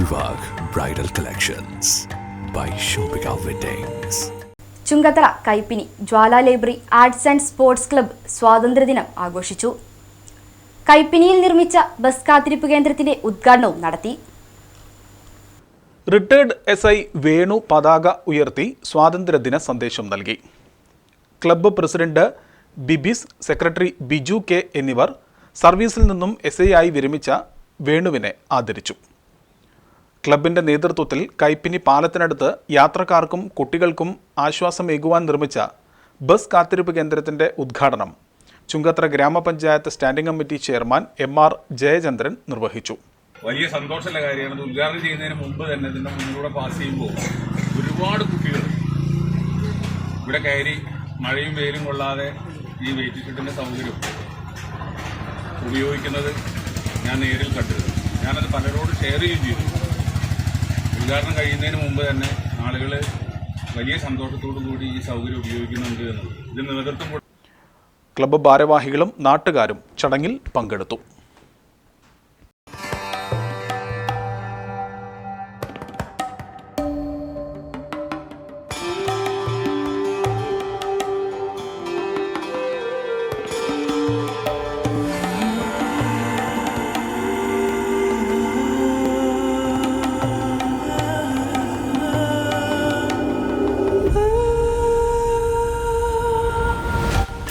Vivah bridal collections by Shoppika weddings Chungathara Kaippini Jwala library arts and sports club സ്വാതന്ത്ര്യദിനം ആഘോഷിച്ചു. കൈപ്പിനിയിൽ നിർമ്മിച്ച bus കാത്തിരിപ്പ് കേന്ദ്രത്തിന്റെ ഉദ്ഘാടനവും നടത്തി. റിട്ടയർഡ് എസ് ഐ വേണു പതാക ഉയർത്തി സ്വാതന്ത്ര്യദിന സന്ദേശം നൽകി. Club president Bibis secretary Biju K എന്നിവർ സർവീസിൽ നിന്നും എസ് ഐ ആയി വിരമിച്ച വേണുവിനെ ആദരിച്ചു. ക്ലബിന്റെ നേതൃത്വത്തിൽ കൈപ്പിനി പാലത്തിനടുത്ത് യാത്രക്കാർക്കും കുട്ടികൾക്കും ആശ്വാസമേകുവാൻ നിർമ്മിച്ച ബസ് കാത്തിരിപ്പ് കേന്ദ്രത്തിന്റെ ഉദ്ഘാടനം ചുങ്കത്ര ഗ്രാമപഞ്ചായത്ത് standing committee chairman M R Jayachandran നിർവഹിച്ചു. വലിയ സന്തോഷമുള്ള കാര്യമാണ്. ഇത് ഉദ്ഘാടനം ചെയ്യുന്നതിന് മുമ്പ് തന്നെ ഇതിന്റെ മുന്നിലൂടെ പാസ് ചെയ്യുമ്പോൾ ഒരുപാട് കുട്ടികൾ ഇവിടെ കയറി മഴയും വെയിലും കൊള്ളാതെ ഈ വെയിറ്റ് ഷീറ്റിന്റെ സൗകര്യം ഉപയോഗിക്കുന്നത് ഞാൻ നേരിൽ കണ്ടിരുന്നു. ഞാനത് പലരോട് ഷെയർ ചെയ്യുകയും ചെയ്തു. ഉദ്ഘാടനം കഴിയുന്നതിന് മുമ്പ് തന്നെ ആളുകൾ വലിയ സന്തോഷത്തോടു കൂടി ഈ സൗകര്യം ഉപയോഗിക്കുന്നുണ്ട് എന്നുള്ളത് ഇത് നേതൃത്വം ക്ലബ് ക്ലബ്ബ് ഭാരവാഹികളും നാട്ടുകാരും ചടങ്ങിൽ പങ്കെടുത്തു.